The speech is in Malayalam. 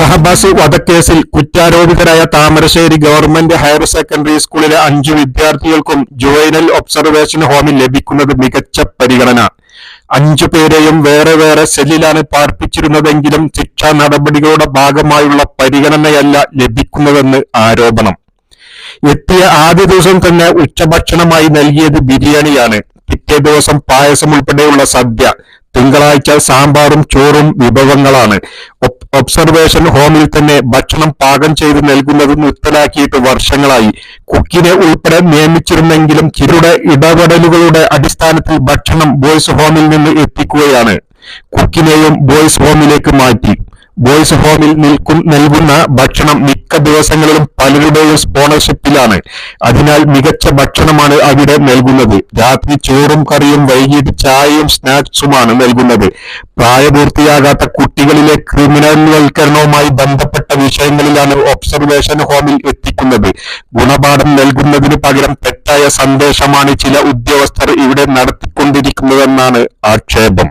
ഷഹബാസ് വധക്കേസിൽ കുറ്റാരോപിതരായ താമരശ്ശേരി ഗവൺമെന്റ് ഹയർ സെക്കൻഡറി സ്കൂളിലെ അഞ്ചു വിദ്യാർത്ഥികൾക്കും ജുവൈനൽ ഒബ്സർവേഷൻ ഹോമിൽ ലഭിക്കുന്നത് മികച്ച പരിഗണന. അഞ്ചു പേരെയും വേറെ വേറെ സെല്ലിലാണ് പാർപ്പിച്ചിരുന്നതെങ്കിലും ശിക്ഷാ നടപടികളുടെ ഭാഗമായുള്ള പരിഗണനയല്ല ലഭിക്കുന്നതെന്ന് ആരോപണം. എത്തിയ ആദ്യ ദിവസം തന്നെ ഉച്ചഭക്ഷണമായി നൽകിയത് ബിരിയാണിയാണ്. പിറ്റേ ദിവസം പായസം ഉൾപ്പെടെയുള്ള സദ്യ. തിങ്കളാഴ്ച സാമ്പാറും ചോറും വിഭവങ്ങളാണ്. ഒബ്സർവേഷൻ ഹോമിൽ തന്നെ ഭക്ഷണം പാകം ചെയ്ത് നൽകുന്നത് നിർത്തലാക്കിയിട്ട് വർഷങ്ങളായി. കുക്കിനെ ഉൾപ്പെടെ നിയമിച്ചിരുന്നെങ്കിലും ചിലരുടെ ഇടപെടലുകളുടെ അടിസ്ഥാനത്തിൽ ഭക്ഷണം ബോയ്സ് ഹോമിൽ നിന്ന് എത്തിക്കുകയാണ്. കുക്കിനെയും ബോയ്സ് ഹോമിലേക്ക് മാറ്റി. ബോയ്സ് ഹോമിൽ നിൽക്കും നൽകുന്ന ഭക്ഷണം മിക്ക ദിവസങ്ങളിലും പലരുടെയും സ്പോണർഷിപ്പിലാണ്. അതിനാൽ മികച്ച ഭക്ഷണമാണ് അവിടെ നൽകുന്നത്. രാത്രി ചോറും കറിയും വൈകിട്ട് ചായയും സ്നാക്സുമാണ് നൽകുന്നത്. പ്രായപൂർത്തിയാകാത്ത കുട്ടികളിലെ ക്രിമിനൽവൽക്കരണവുമായി ബന്ധപ്പെട്ട വിഷയങ്ങളിലാണ് ഒബ്സർവേഷൻ ഹോമിൽ എത്തിക്കുന്നത്. ഗുണപാഠം നൽകുന്നതിന് പകരം തെറ്റായ സന്ദേശമാണ് ചില ഉദ്യോഗസ്ഥർ ഇവിടെ നടത്തിക്കൊണ്ടിരിക്കുന്നതെന്നാണ് ആക്ഷേപം.